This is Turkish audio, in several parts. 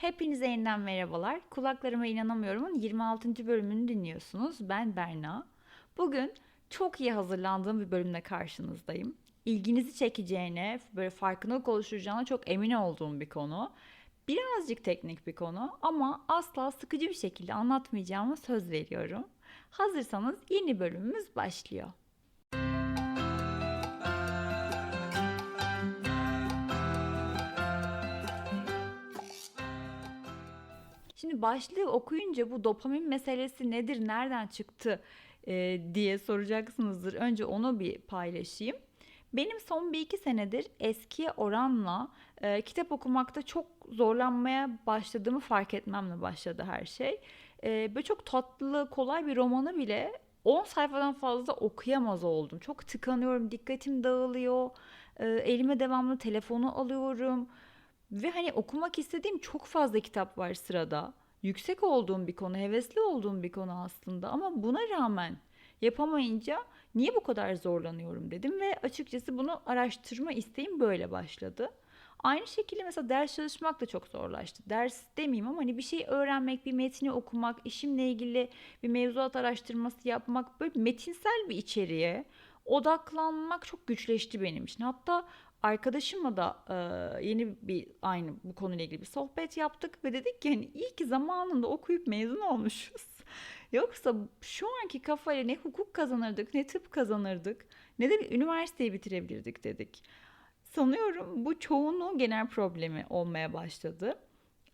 Hepinize yeniden merhabalar. Kulaklarıma inanamıyorum'un 26. bölümünü dinliyorsunuz. Ben Berna. Bugün çok iyi hazırlandığım bir bölümle karşınızdayım. İlginizi çekeceğine, böyle farkındalık oluşturacağına çok emin olduğum bir konu. Birazcık teknik bir konu ama asla sıkıcı bir şekilde anlatmayacağıma söz veriyorum. Hazırsanız yeni bölümümüz başlıyor. Şimdi başlığı okuyunca bu dopamin meselesi nedir, nereden çıktı e, diye soracaksınızdır. Önce onu bir paylaşayım. Benim son bir iki senedir eskiye oranla e, kitap okumakta çok zorlanmaya başladığımı fark etmemle başladı her şey. E, böyle çok tatlı, kolay bir romanı bile 10 sayfadan fazla okuyamaz oldum. Çok tıkanıyorum, dikkatim dağılıyor. E, elime devamlı telefonu alıyorum. Ve hani okumak istediğim çok fazla kitap var sırada. Yüksek olduğum bir konu, hevesli olduğum bir konu aslında ama buna rağmen yapamayınca niye bu kadar zorlanıyorum dedim ve açıkçası bunu araştırma isteğim böyle başladı. Aynı şekilde mesela ders çalışmak da çok zorlaştı. Ders demeyeyim ama hani bir şey öğrenmek, bir metni okumak, işimle ilgili bir mevzuat araştırması yapmak, böyle metinsel bir içeriğe odaklanmak çok güçleşti benim için. Hatta arkadaşımla da e, yeni bir aynı bu konuyla ilgili bir sohbet yaptık ve dedik ki hani iyi ki zamanında okuyup mezun olmuşuz. Yoksa şu anki kafayla ne hukuk kazanırdık, ne tıp kazanırdık, ne de bir üniversiteyi bitirebilirdik dedik. Sanıyorum bu çoğunluğun genel problemi olmaya başladı.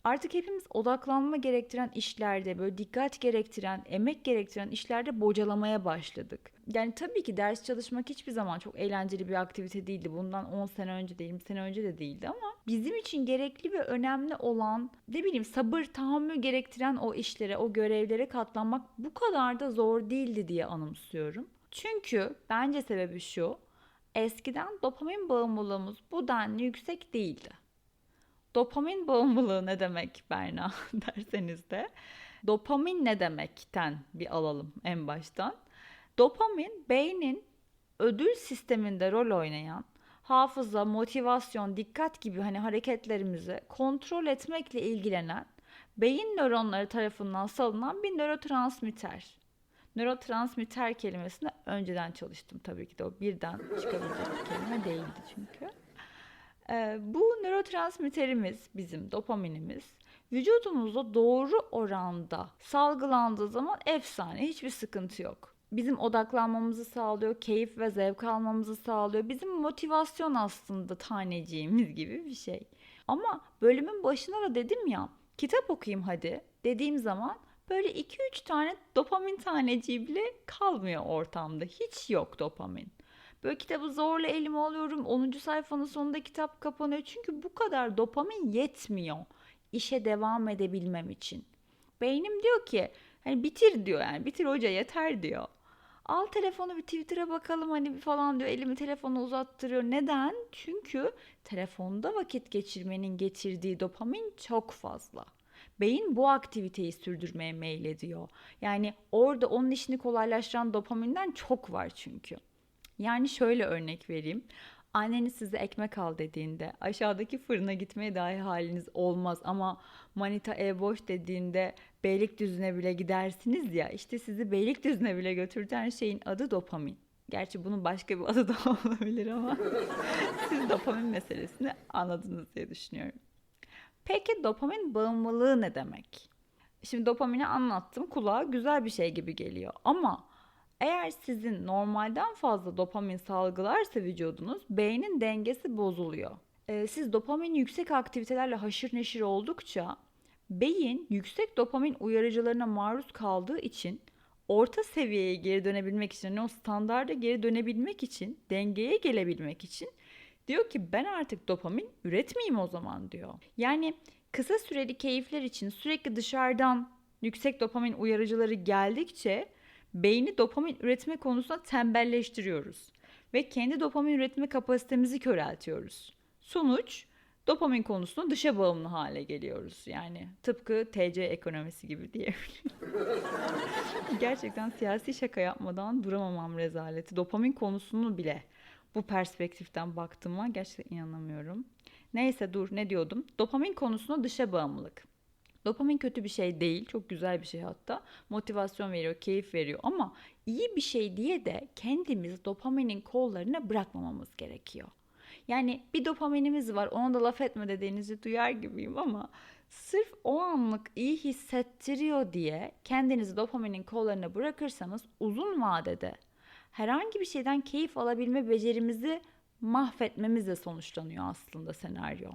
Artık hepimiz odaklanma gerektiren işlerde, böyle dikkat gerektiren, emek gerektiren işlerde bocalamaya başladık. Yani tabii ki ders çalışmak hiçbir zaman çok eğlenceli bir aktivite değildi. Bundan 10 sene önce de 20 sene önce de değildi ama bizim için gerekli ve önemli olan ne bileyim sabır, tahammül gerektiren o işlere, o görevlere katlanmak bu kadar da zor değildi diye anımsıyorum. Çünkü bence sebebi şu. Eskiden dopamin bağımlılığımız bu denli yüksek değildi. Dopamin bağımlılığı ne demek Berna derseniz de dopamin ne demekten bir alalım en baştan. Dopamin beynin ödül sisteminde rol oynayan hafıza, motivasyon, dikkat gibi hani hareketlerimizi kontrol etmekle ilgilenen beyin nöronları tarafından salınan bir nörotransmitter. Nörotransmitter kelimesini önceden çalıştım tabii ki de o birden çıkabilecek bir kelime değildi çünkü. Ee, bu nörotransmitterimiz bizim dopaminimiz vücudumuzda doğru oranda salgılandığı zaman efsane hiçbir sıkıntı yok. Bizim odaklanmamızı sağlıyor, keyif ve zevk almamızı sağlıyor. Bizim motivasyon aslında taneciğimiz gibi bir şey. Ama bölümün başına da dedim ya kitap okuyayım hadi dediğim zaman böyle 2-3 tane dopamin taneciği bile kalmıyor ortamda. Hiç yok dopamin. Böyle kitabı zorla elime alıyorum. 10. sayfanın sonunda kitap kapanıyor. Çünkü bu kadar dopamin yetmiyor işe devam edebilmem için. Beynim diyor ki hani bitir diyor yani bitir hoca yeter diyor. Al telefonu bir Twitter'a bakalım hani falan diyor. Elimi telefonu uzattırıyor. Neden? Çünkü telefonda vakit geçirmenin getirdiği dopamin çok fazla. Beyin bu aktiviteyi sürdürmeye meylediyor. Yani orada onun işini kolaylaştıran dopaminden çok var çünkü. Yani şöyle örnek vereyim. Anneniz size ekmek al dediğinde aşağıdaki fırına gitmeye dahi haliniz olmaz ama manita ev boş dediğinde Beylikdüzü'ne bile gidersiniz ya işte sizi Beylikdüzü'ne bile götürten şeyin adı dopamin. Gerçi bunun başka bir adı da olabilir ama siz dopamin meselesini anladınız diye düşünüyorum. Peki dopamin bağımlılığı ne demek? Şimdi dopamini anlattım kulağa güzel bir şey gibi geliyor ama eğer sizin normalden fazla dopamin salgılarsa vücudunuz beynin dengesi bozuluyor. Ee, siz dopamin yüksek aktivitelerle haşır neşir oldukça beyin yüksek dopamin uyarıcılarına maruz kaldığı için orta seviyeye geri dönebilmek için, yani o standarda geri dönebilmek için, dengeye gelebilmek için diyor ki ben artık dopamin üretmeyeyim o zaman diyor. Yani kısa süreli keyifler için sürekli dışarıdan yüksek dopamin uyarıcıları geldikçe beyni dopamin üretme konusunda tembelleştiriyoruz ve kendi dopamin üretme kapasitemizi köreltiyoruz. Sonuç dopamin konusunda dışa bağımlı hale geliyoruz. Yani tıpkı TC ekonomisi gibi diyebilirim. Gerçekten siyasi şaka yapmadan duramamam rezaleti. Dopamin konusunu bile bu perspektiften baktığıma gerçekten inanamıyorum. Neyse dur ne diyordum? Dopamin konusunda dışa bağımlılık. Dopamin kötü bir şey değil, çok güzel bir şey hatta. Motivasyon veriyor, keyif veriyor ama iyi bir şey diye de kendimiz dopaminin kollarına bırakmamamız gerekiyor. Yani bir dopaminimiz var, ona da laf etme dediğinizi duyar gibiyim ama sırf o anlık iyi hissettiriyor diye kendinizi dopaminin kollarına bırakırsanız uzun vadede herhangi bir şeyden keyif alabilme becerimizi mahvetmemizle sonuçlanıyor aslında senaryo.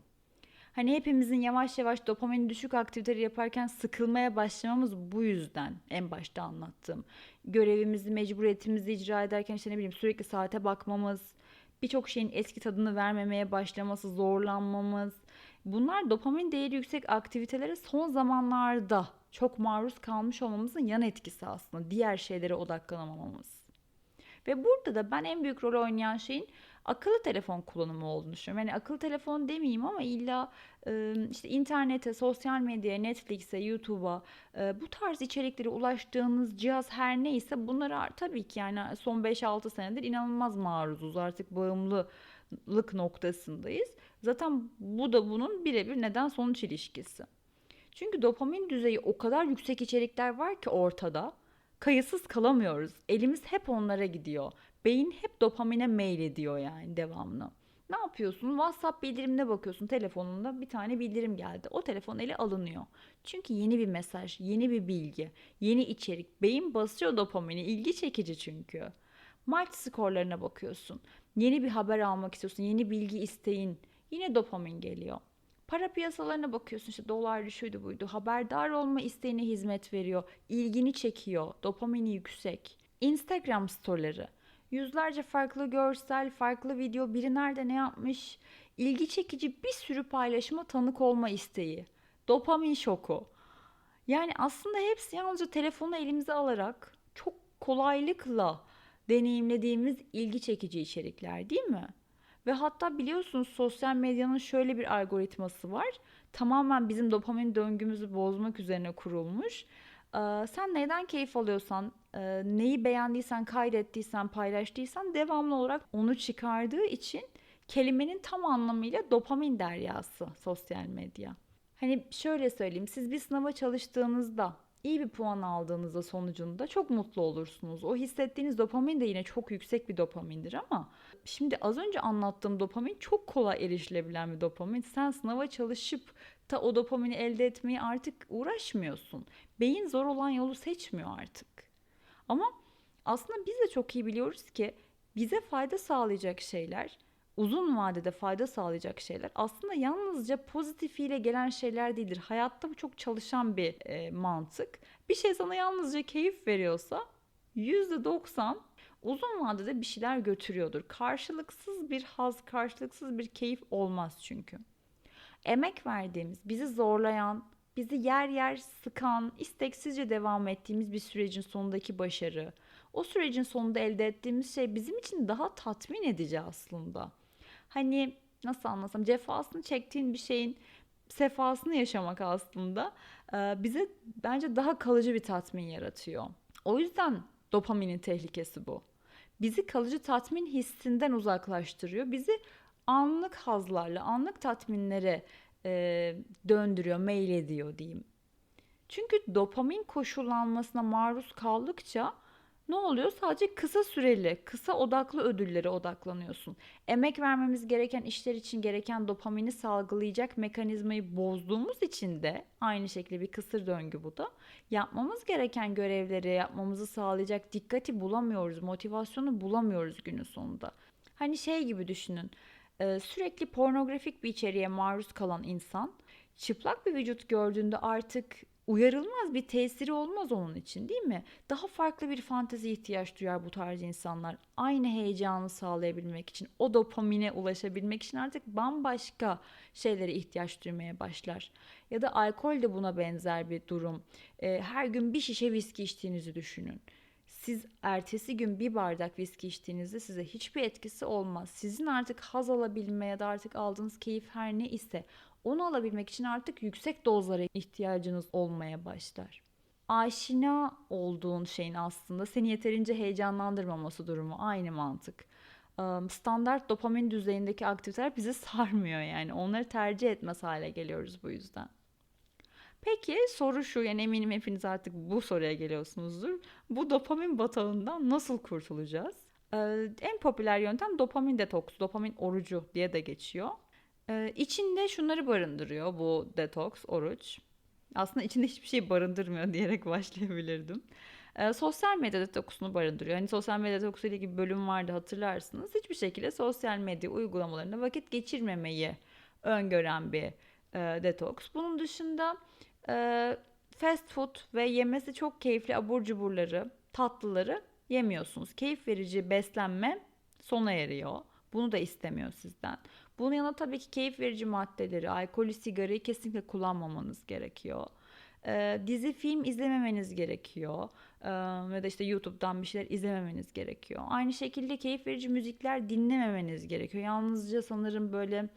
Hani hepimizin yavaş yavaş dopamin düşük aktiviteleri yaparken sıkılmaya başlamamız bu yüzden en başta anlattığım. Görevimizi, mecburiyetimizi icra ederken işte ne bileyim sürekli saate bakmamız, birçok şeyin eski tadını vermemeye başlaması, zorlanmamız. Bunlar dopamin değeri yüksek aktivitelere son zamanlarda çok maruz kalmış olmamızın yan etkisi aslında. Diğer şeylere odaklanamamamız. Ve burada da ben en büyük rol oynayan şeyin akıllı telefon kullanımı olduğunu düşünüyorum. Yani akıllı telefon demeyeyim ama illa işte internete, sosyal medyaya, Netflix'e, YouTube'a bu tarz içeriklere ulaştığınız cihaz her neyse bunlara tabii ki yani son 5-6 senedir inanılmaz maruzuz. Artık bağımlılık noktasındayız. Zaten bu da bunun birebir neden sonuç ilişkisi. Çünkü dopamin düzeyi o kadar yüksek içerikler var ki ortada. Kayıtsız kalamıyoruz. Elimiz hep onlara gidiyor. Beyin hep dopamine mail ediyor yani devamlı. Ne yapıyorsun? WhatsApp bildirimine bakıyorsun telefonunda bir tane bildirim geldi. O telefon ele alınıyor. Çünkü yeni bir mesaj, yeni bir bilgi, yeni içerik. Beyin basıyor dopamini. ilgi çekici çünkü. Maç skorlarına bakıyorsun. Yeni bir haber almak istiyorsun. Yeni bilgi isteğin. Yine dopamin geliyor. Para piyasalarına bakıyorsun işte dolar şuydu buydu. Haberdar olma isteğine hizmet veriyor. ilgini çekiyor. Dopamini yüksek. Instagram storyleri Yüzlerce farklı görsel, farklı video, biri nerede ne yapmış, ilgi çekici bir sürü paylaşıma tanık olma isteği. Dopamin şoku. Yani aslında hepsi yalnızca telefonu elimize alarak çok kolaylıkla deneyimlediğimiz ilgi çekici içerikler değil mi? Ve hatta biliyorsunuz sosyal medyanın şöyle bir algoritması var. Tamamen bizim dopamin döngümüzü bozmak üzerine kurulmuş. Ee, sen neden keyif alıyorsan, e, neyi beğendiysen, kaydettiysen, paylaştıysan devamlı olarak onu çıkardığı için kelimenin tam anlamıyla dopamin deryası sosyal medya. Hani şöyle söyleyeyim, siz bir sınava çalıştığınızda iyi bir puan aldığınızda sonucunda çok mutlu olursunuz. O hissettiğiniz dopamin de yine çok yüksek bir dopamindir ama şimdi az önce anlattığım dopamin çok kolay erişilebilen bir dopamin. Sen sınava çalışıp da o dopamini elde etmeye artık uğraşmıyorsun. Beyin zor olan yolu seçmiyor artık. Ama aslında biz de çok iyi biliyoruz ki bize fayda sağlayacak şeyler, uzun vadede fayda sağlayacak şeyler aslında yalnızca pozitifiyle gelen şeyler değildir. Hayatta bu çok çalışan bir e, mantık. Bir şey sana yalnızca keyif veriyorsa %90 uzun vadede bir şeyler götürüyordur. Karşılıksız bir haz, karşılıksız bir keyif olmaz çünkü. Emek verdiğimiz, bizi zorlayan, bizi yer yer sıkan, isteksizce devam ettiğimiz bir sürecin sonundaki başarı. O sürecin sonunda elde ettiğimiz şey bizim için daha tatmin edici aslında. Hani nasıl anlasam cefasını çektiğin bir şeyin sefasını yaşamak aslında bize bence daha kalıcı bir tatmin yaratıyor. O yüzden dopaminin tehlikesi bu. Bizi kalıcı tatmin hissinden uzaklaştırıyor. Bizi anlık hazlarla, anlık tatminlere e, döndürüyor, mail ediyor diyeyim. Çünkü dopamin koşullanmasına maruz kaldıkça ne oluyor? Sadece kısa süreli, kısa odaklı ödüllere odaklanıyorsun. Emek vermemiz gereken işler için gereken dopamini salgılayacak mekanizmayı bozduğumuz için de aynı şekilde bir kısır döngü bu da. Yapmamız gereken görevleri yapmamızı sağlayacak dikkati bulamıyoruz, motivasyonu bulamıyoruz günün sonunda. Hani şey gibi düşünün. Ee, sürekli pornografik bir içeriğe maruz kalan insan çıplak bir vücut gördüğünde artık uyarılmaz bir tesiri olmaz onun için değil mi? Daha farklı bir fantezi ihtiyaç duyar bu tarz insanlar. Aynı heyecanı sağlayabilmek için, o dopamine ulaşabilmek için artık bambaşka şeylere ihtiyaç duymaya başlar. Ya da alkol de buna benzer bir durum. Ee, her gün bir şişe viski içtiğinizi düşünün siz ertesi gün bir bardak viski içtiğinizde size hiçbir etkisi olmaz. Sizin artık haz alabilme ya da artık aldığınız keyif her ne ise onu alabilmek için artık yüksek dozlara ihtiyacınız olmaya başlar. Aşina olduğun şeyin aslında seni yeterince heyecanlandırmaması durumu aynı mantık. Standart dopamin düzeyindeki aktiviteler bizi sarmıyor yani. Onları tercih etmez hale geliyoruz bu yüzden. Peki soru şu yani eminim hepiniz artık bu soruya geliyorsunuzdur. Bu dopamin batağından nasıl kurtulacağız? Ee, en popüler yöntem dopamin detoks, dopamin orucu diye de geçiyor. Ee, içinde şunları barındırıyor bu detoks, oruç. Aslında içinde hiçbir şey barındırmıyor diyerek başlayabilirdim. Ee, sosyal medya detoksunu barındırıyor. Hani sosyal medya detoksu ile ilgili bir bölüm vardı hatırlarsınız. Hiçbir şekilde sosyal medya uygulamalarında vakit geçirmemeyi öngören bir e, detoks. Bunun dışında e, fast food ve yemesi çok keyifli abur cuburları, tatlıları yemiyorsunuz. Keyif verici beslenme sona eriyor. Bunu da istemiyor sizden. Bunun yanında tabii ki keyif verici maddeleri, alkolü, sigarayı kesinlikle kullanmamanız gerekiyor. Ee, dizi, film izlememeniz gerekiyor. Ee, ya da işte YouTube'dan bir şeyler izlememeniz gerekiyor. Aynı şekilde keyif verici müzikler dinlememeniz gerekiyor. Yalnızca sanırım böyle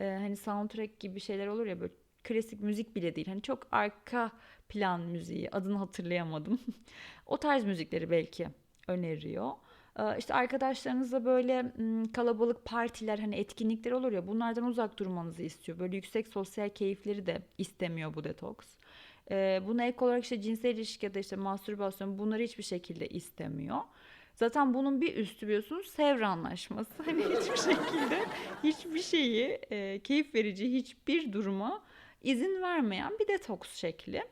e, hani soundtrack gibi şeyler olur ya böyle klasik müzik bile değil. Hani çok arka plan müziği adını hatırlayamadım. o tarz müzikleri belki öneriyor. Ee, işte arkadaşlarınızla böyle kalabalık partiler hani etkinlikler olur ya bunlardan uzak durmanızı istiyor. Böyle yüksek sosyal keyifleri de istemiyor bu detoks. Ee, buna ek olarak işte cinsel ilişki ya da işte mastürbasyon bunları hiçbir şekilde istemiyor. Zaten bunun bir üstü biliyorsunuz Sevr Anlaşması. Hani hiçbir şekilde hiçbir şeyi keyif verici hiçbir duruma izin vermeyen bir detoks şekli.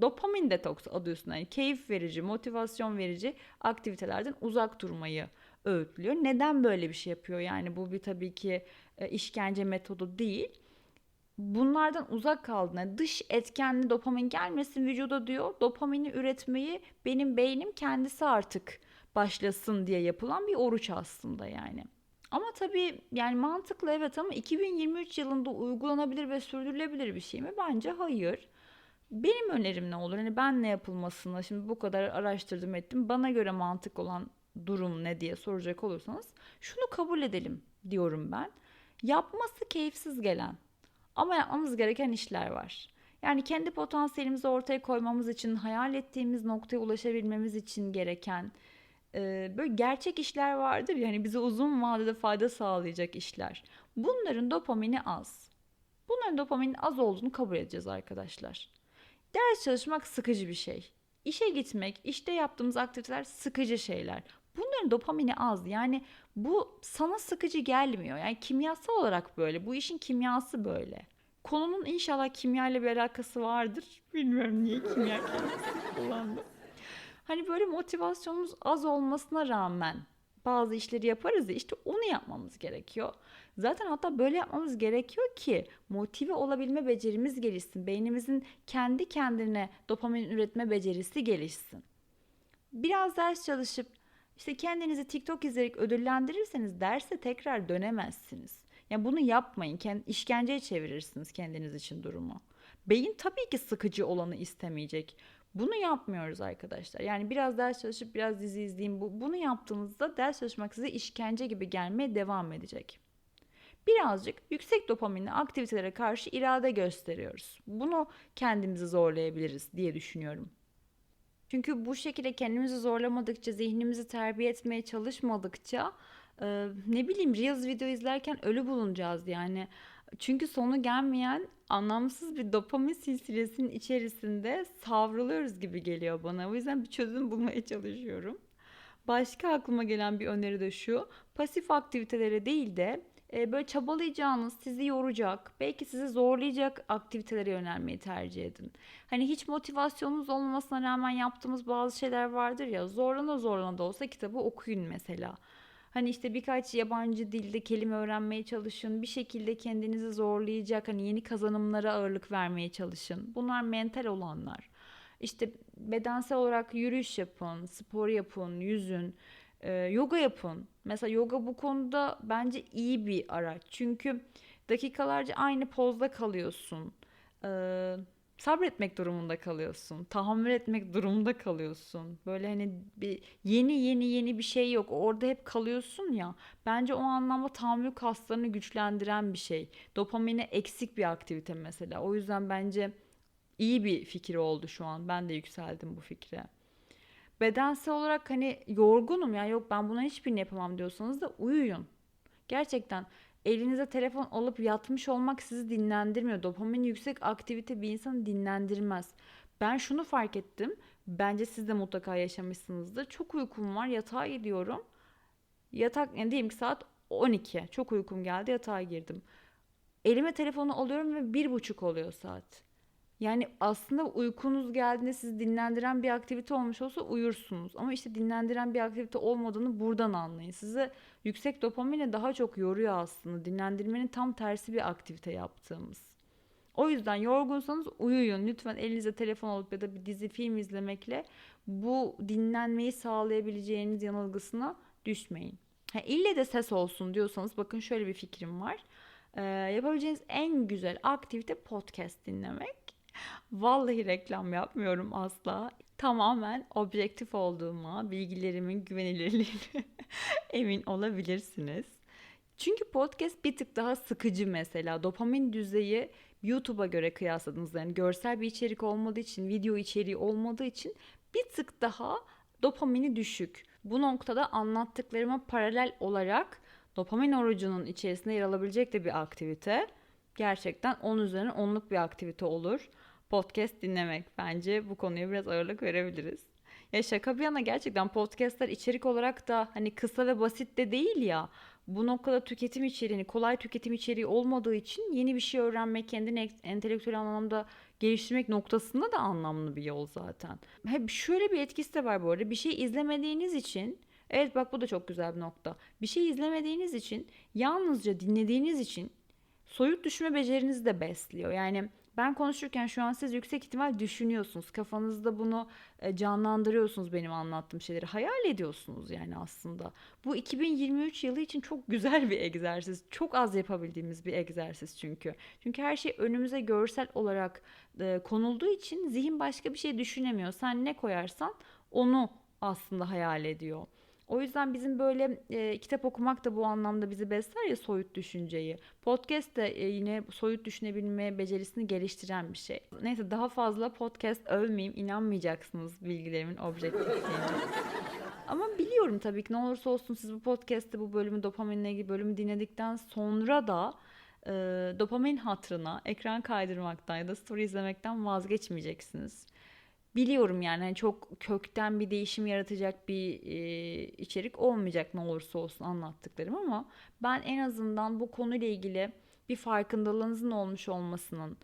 Dopamin detoks adı üstünde. Yani keyif verici, motivasyon verici aktivitelerden uzak durmayı öğütlüyor. Neden böyle bir şey yapıyor? Yani bu bir tabii ki e, işkence metodu değil. Bunlardan uzak kaldığında dış etkenli dopamin gelmesin vücuda diyor. Dopamini üretmeyi benim beynim kendisi artık başlasın diye yapılan bir oruç aslında yani. Ama tabii yani mantıklı evet ama 2023 yılında uygulanabilir ve sürdürülebilir bir şey mi? Bence hayır. Benim önerim ne olur? Hani ben ne yapılmasını şimdi bu kadar araştırdım ettim. Bana göre mantık olan durum ne diye soracak olursanız şunu kabul edelim diyorum ben. Yapması keyifsiz gelen ama yapmamız gereken işler var. Yani kendi potansiyelimizi ortaya koymamız için, hayal ettiğimiz noktaya ulaşabilmemiz için gereken e, böyle gerçek işler vardır yani bize uzun vadede fayda sağlayacak işler. Bunların dopamini az. Bunların dopaminin az olduğunu kabul edeceğiz arkadaşlar. Ders çalışmak sıkıcı bir şey. İşe gitmek, işte yaptığımız aktiviteler sıkıcı şeyler. Bunların dopamini az. Yani bu sana sıkıcı gelmiyor. Yani kimyasal olarak böyle. Bu işin kimyası böyle. Konunun inşallah kimya ile bir alakası vardır. Bilmiyorum niye kimya kelimesi kullandım. Hani böyle motivasyonumuz az olmasına rağmen bazı işleri yaparız ya işte onu yapmamız gerekiyor. Zaten hatta böyle yapmamız gerekiyor ki motive olabilme becerimiz gelişsin. Beynimizin kendi kendine dopamin üretme becerisi gelişsin. Biraz ders çalışıp işte kendinizi TikTok izleyerek ödüllendirirseniz derse tekrar dönemezsiniz. Yani bunu yapmayın. Kend, işkenceye çevirirsiniz kendiniz için durumu. Beyin tabii ki sıkıcı olanı istemeyecek. Bunu yapmıyoruz arkadaşlar. Yani biraz ders çalışıp biraz dizi izleyeyim. Bu, bunu yaptığınızda ders çalışmak size işkence gibi gelmeye devam edecek. Birazcık yüksek dopaminli aktivitelere karşı irade gösteriyoruz. Bunu kendimizi zorlayabiliriz diye düşünüyorum. Çünkü bu şekilde kendimizi zorlamadıkça, zihnimizi terbiye etmeye çalışmadıkça e, ne bileyim Reels video izlerken ölü bulunacağız yani. Çünkü sonu gelmeyen anlamsız bir dopamin silsilesinin içerisinde savruluyoruz gibi geliyor bana. O yüzden bir çözüm bulmaya çalışıyorum. Başka aklıma gelen bir öneri de şu. Pasif aktivitelere değil de e, böyle çabalayacağınız, sizi yoracak, belki sizi zorlayacak aktivitelere yönelmeyi tercih edin. Hani hiç motivasyonunuz olmamasına rağmen yaptığımız bazı şeyler vardır ya zorlana zorlana da olsa kitabı okuyun mesela. Hani işte birkaç yabancı dilde kelime öğrenmeye çalışın. Bir şekilde kendinizi zorlayacak hani yeni kazanımlara ağırlık vermeye çalışın. Bunlar mental olanlar. İşte bedensel olarak yürüyüş yapın, spor yapın, yüzün, e, yoga yapın. Mesela yoga bu konuda bence iyi bir araç. Çünkü dakikalarca aynı pozda kalıyorsun. Ee, sabretmek durumunda kalıyorsun. Tahammül etmek durumunda kalıyorsun. Böyle hani bir yeni yeni yeni bir şey yok. Orada hep kalıyorsun ya. Bence o anlamda tahammül kaslarını güçlendiren bir şey. Dopamine eksik bir aktivite mesela. O yüzden bence iyi bir fikir oldu şu an. Ben de yükseldim bu fikre. Bedensel olarak hani yorgunum ya yok ben buna hiçbirini yapamam diyorsanız da uyuyun. Gerçekten elinize telefon alıp yatmış olmak sizi dinlendirmiyor. Dopamin yüksek aktivite bir insanı dinlendirmez. Ben şunu fark ettim. Bence siz de mutlaka yaşamışsınızdır. Çok uykum var yatağa gidiyorum. Yatak yani diyelim ki saat 12. Çok uykum geldi yatağa girdim. Elime telefonu alıyorum ve bir buçuk oluyor saat. Yani aslında uykunuz geldiğinde sizi dinlendiren bir aktivite olmuş olsa uyursunuz. Ama işte dinlendiren bir aktivite olmadığını buradan anlayın. Sizi yüksek dopaminle daha çok yoruyor aslında. Dinlendirmenin tam tersi bir aktivite yaptığımız. O yüzden yorgunsanız uyuyun. Lütfen elinize telefon alıp ya da bir dizi film izlemekle bu dinlenmeyi sağlayabileceğiniz yanılgısına düşmeyin. Ha, ille de ses olsun diyorsanız bakın şöyle bir fikrim var. Ee, yapabileceğiniz en güzel aktivite podcast dinlemek. Vallahi reklam yapmıyorum asla. Tamamen objektif olduğuma, bilgilerimin güvenilirliğine emin olabilirsiniz. Çünkü podcast bir tık daha sıkıcı mesela. Dopamin düzeyi YouTube'a göre kıyasladığınızda yani görsel bir içerik olmadığı için, video içeriği olmadığı için bir tık daha dopamini düşük. Bu noktada anlattıklarıma paralel olarak dopamin orucunun içerisinde yer alabilecek de bir aktivite. Gerçekten 10 üzerine 10'luk bir aktivite olur. Podcast dinlemek bence bu konuya biraz ağırlık verebiliriz. Ya şaka bir yana gerçekten podcastler içerik olarak da hani kısa ve basit de değil ya bu noktada tüketim içeriğini, kolay tüketim içeriği olmadığı için yeni bir şey öğrenmek, kendini entelektüel anlamda geliştirmek noktasında da anlamlı bir yol zaten. Hep şöyle bir etkisi de var bu arada. Bir şey izlemediğiniz için Evet bak bu da çok güzel bir nokta. Bir şey izlemediğiniz için, yalnızca dinlediğiniz için soyut düşünme becerinizi de besliyor. Yani ben konuşurken şu an siz yüksek ihtimal düşünüyorsunuz. Kafanızda bunu e, canlandırıyorsunuz benim anlattığım şeyleri. Hayal ediyorsunuz yani aslında. Bu 2023 yılı için çok güzel bir egzersiz. Çok az yapabildiğimiz bir egzersiz çünkü. Çünkü her şey önümüze görsel olarak e, konulduğu için zihin başka bir şey düşünemiyor. Sen ne koyarsan onu aslında hayal ediyor. O yüzden bizim böyle e, kitap okumak da bu anlamda bizi besler ya soyut düşünceyi. Podcast de e, yine soyut düşünebilme becerisini geliştiren bir şey. Neyse daha fazla podcast övmeyeyim. inanmayacaksınız bilgilerimin objektifliğine. Ama biliyorum tabii ki ne olursa olsun siz bu podcast'te bu bölümü dopaminle ilgili bölümü dinledikten sonra da e, dopamin hatırına ekran kaydırmaktan ya da story izlemekten vazgeçmeyeceksiniz biliyorum yani hani çok kökten bir değişim yaratacak bir e, içerik olmayacak ne olursa olsun anlattıklarım ama ben en azından bu konuyla ilgili bir farkındalığınızın olmuş olmasının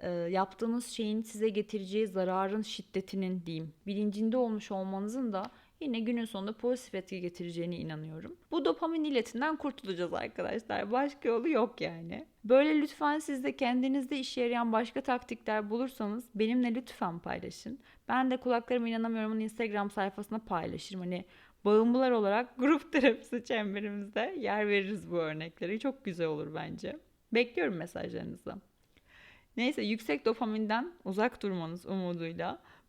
e, yaptığınız şeyin size getireceği zararın şiddetinin diyeyim bilincinde olmuş olmanızın da yine günün sonunda pozitif etki getireceğine inanıyorum. Bu dopamin iletinden kurtulacağız arkadaşlar. Başka yolu yok yani. Böyle lütfen siz de kendinizde işe yarayan başka taktikler bulursanız benimle lütfen paylaşın. Ben de kulaklarıma inanamıyorum'un Instagram sayfasına paylaşırım. Hani bağımlılar olarak grup terapisi çemberimizde yer veririz bu örnekleri. Çok güzel olur bence. Bekliyorum mesajlarınızı. Neyse yüksek dopaminden uzak durmanız umuduyla